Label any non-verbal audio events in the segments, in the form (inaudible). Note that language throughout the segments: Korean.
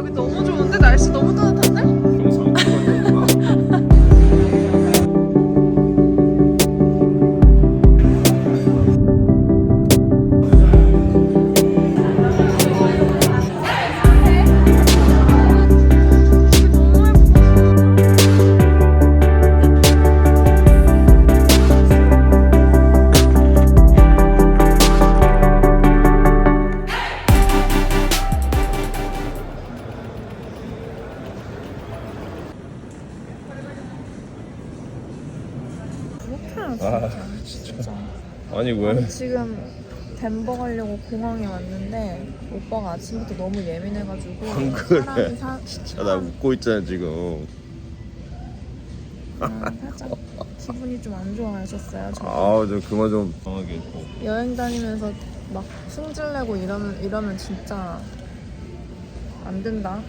여기 너무 좋은데? 날씨 너무 아니 왜 지금 덴버 가려고 공항에 왔는데 오빠가 아침부터 너무 예민해가지고 안 그래. 사람이 사, 진짜 나 웃고 있잖아 지금 아, 살짝 기분이 좀 안 좋아하셨어요. 저 아우 좀 그만 좀 당하게 해줘 여행 다니면서 막 승질내고 이러면 이러면 진짜 안 된다.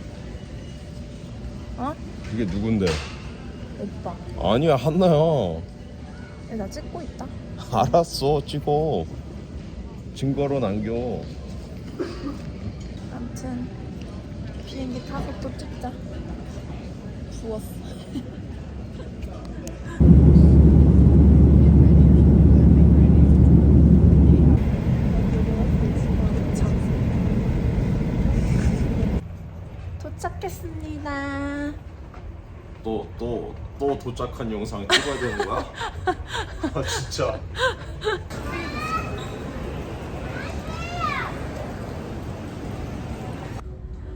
어? 이게 누군데 오빠. 아니야 한나야 얘나 찍고 있다. 알았어 찍어 증거로 남겨 아무튼 비행기 타서 또 찍자. 부었어. (laughs) 도착했습니다. 또 또 또 도착한 영상 찍어야 되는 거야? (laughs) 아 (laughs) 진짜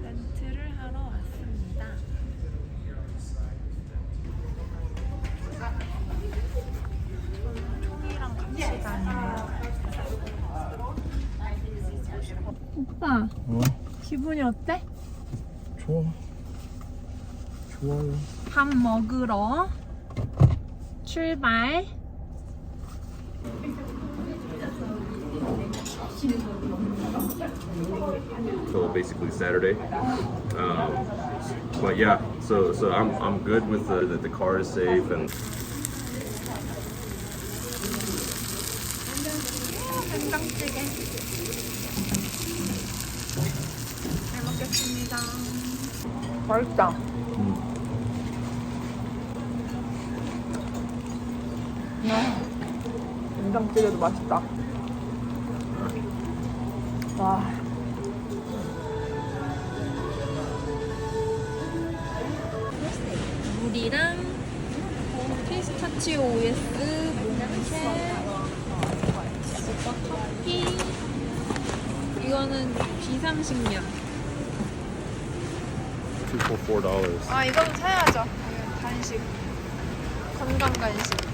렌트를 하러 왔습니다. 저는 총이랑 같이 다녀요. 오빠, 어? 기분이 어때? 좋아 좋아요 밥 먹으러 출발. So basically Saturday. Um, but yeah, so so I'm I'm good with the that the car is safe and 된장찌개. 잘 먹겠습니다. 맛있다. 아, 된장찌개도 맛있다. 와. 물이랑 피스타치오 OS 몽쉘 오빠 커피 이거는 비상식량 two for four dollars. 아 이거는 사야죠 이거 간식 건강 간식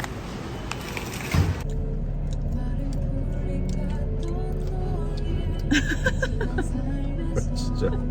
(laughs) 진짜.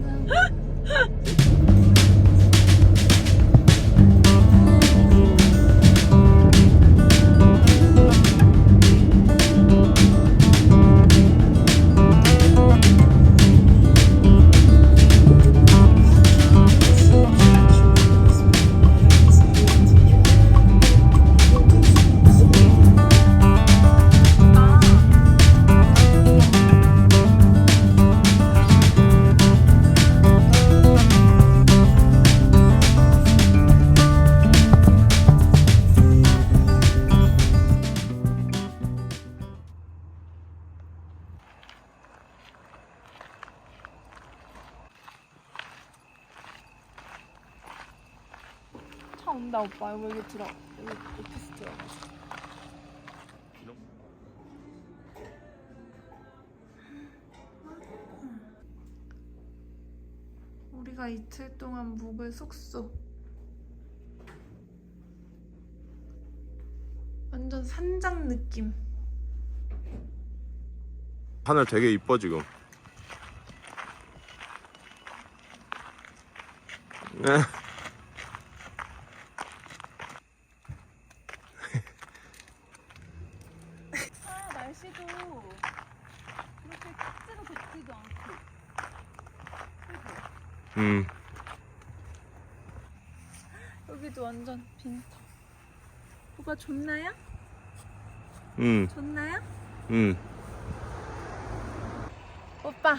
차 온다 오빠 여기 들어. 여기 오피스 들어가자 우리가 이틀 동안 묵을 숙소. 완전 산장 느낌. 하늘 되게 이뻐 지금. 네. 아 날씨도 그렇게 춥지도 덥지도 않고 음. 여기도 완전 빈터 오빠 좋나요? 음. 좋나요? 음. 오빠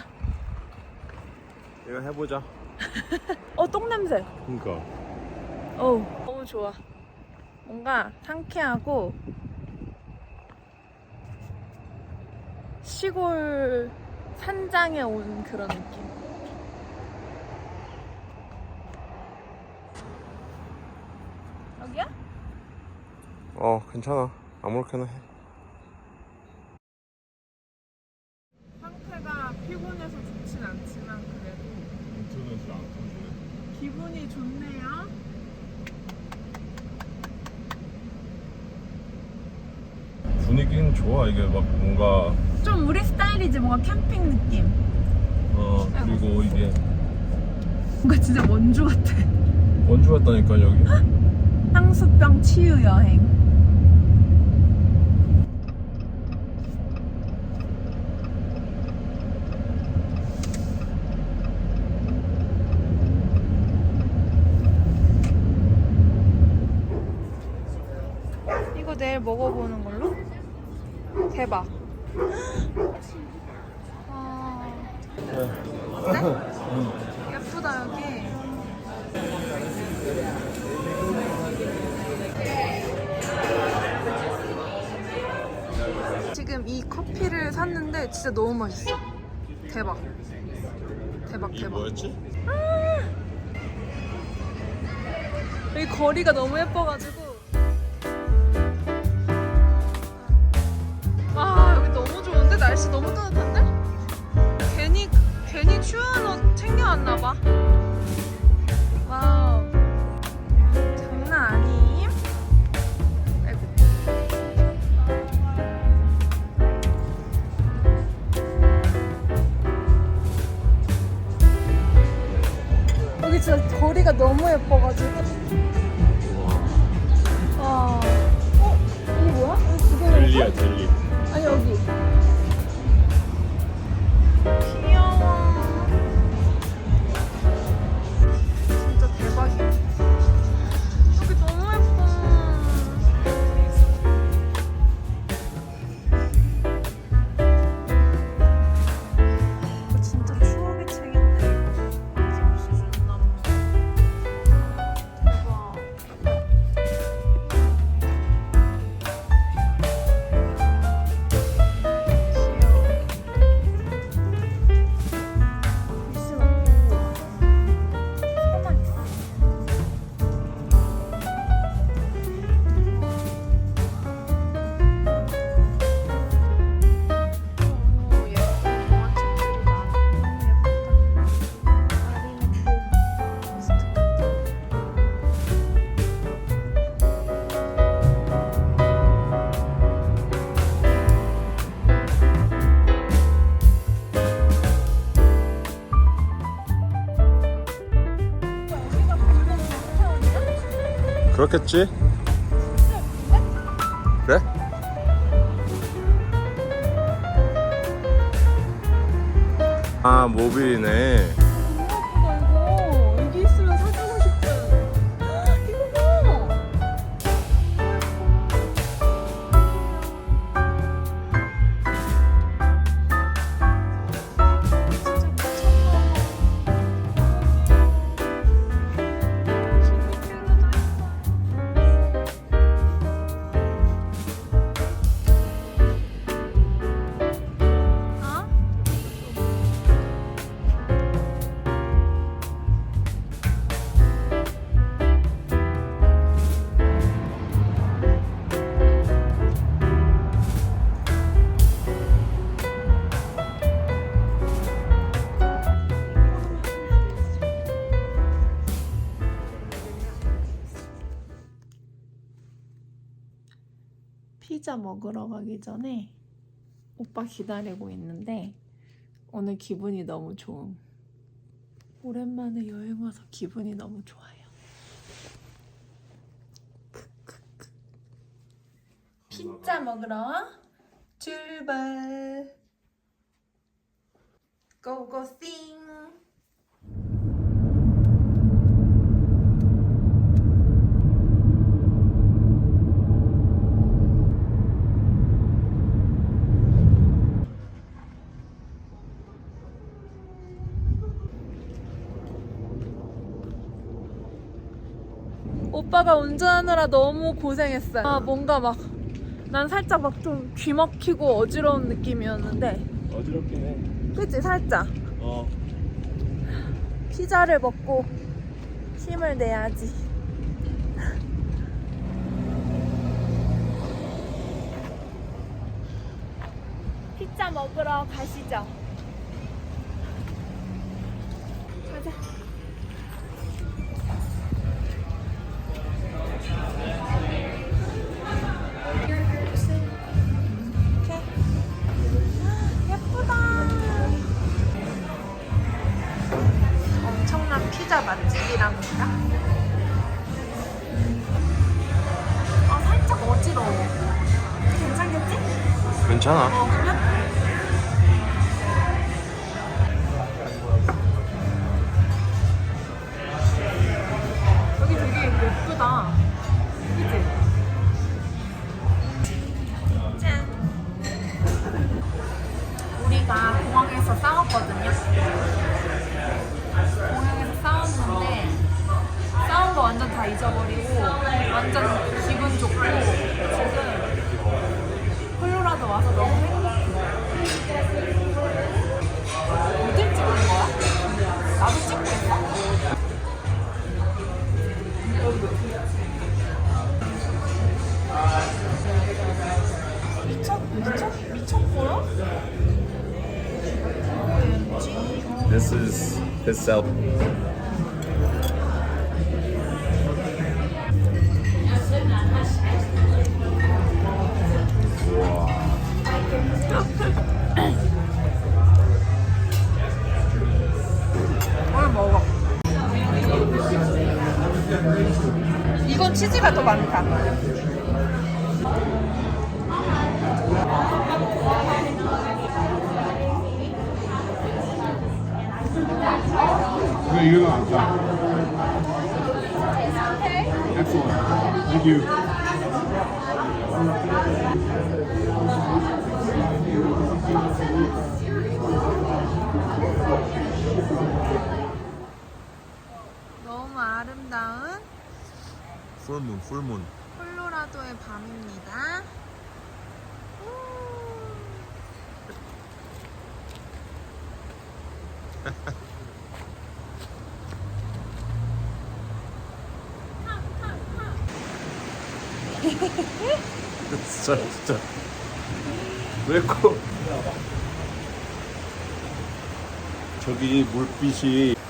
이거 해보자. (laughs) 어, 똥 냄새. 그러니까. 어우, 너무 좋아. 뭔가 상쾌하고 시골 산장에 온 그런 느낌. 여기야? 어 괜찮아. 아무렇게나 해. 상태가 피곤해서 좋진 않지만 그래도 인터넷을 안 터지네. 기분이 좋네요. 분위기는 좋아. 이게 막 뭔가 좀 우리 스타일이지 뭔가 캠핑 느낌. 어 그리고 이게 뭔가 진짜 원주 같아. 원주 같다니까 여기. (laughs) 향수병 치유 여행. 먹어보는 걸로? 대박. 아, 네? 예쁘다 여기. 지금 이 커피를 샀는데 진짜 너무 맛있어. 대박. 대박 대박. 뭐였지? 여기 거리가 너무 예뻐가지고. 봐. 와우. 장난 아님? 아이고. 여기 진짜 거리가 너무 예뻐가지고. 와. 어? 이게 뭐야? 델리야 델리. 아니 여기. 그렇겠지? 그래? 아 모빌이네. 피자 먹으러 가기 전에 오빠 기다리고 있는데 오늘 기분이 너무 좋음. 오랜만에 여행 와서 기분이 너무 좋아요. 피자 먹으러 출발. 고고싱. 오빠가 운전하느라 너무 고생했어요. 아, 뭔가 막, 난 살짝 막 좀 귀 막히고 어지러운 느낌이었는데, 어지럽긴 해. 그치, 살짝. 어. 피자를 먹고 힘을 내야지. 피자 먹으러 가시죠. 피자 맛집이랍니다. 아 살짝 어지러워. 괜찮겠지? 괜찮아. 어 is his self. 오늘 먹어. 이건 치즈가 더 많다. No, you're not. Excellent. Thank you. 너무 아름다운 Full moon, full moon. 콜로라도의 밤입니다. 진짜 진짜. 왜 코? 저기 물빛이.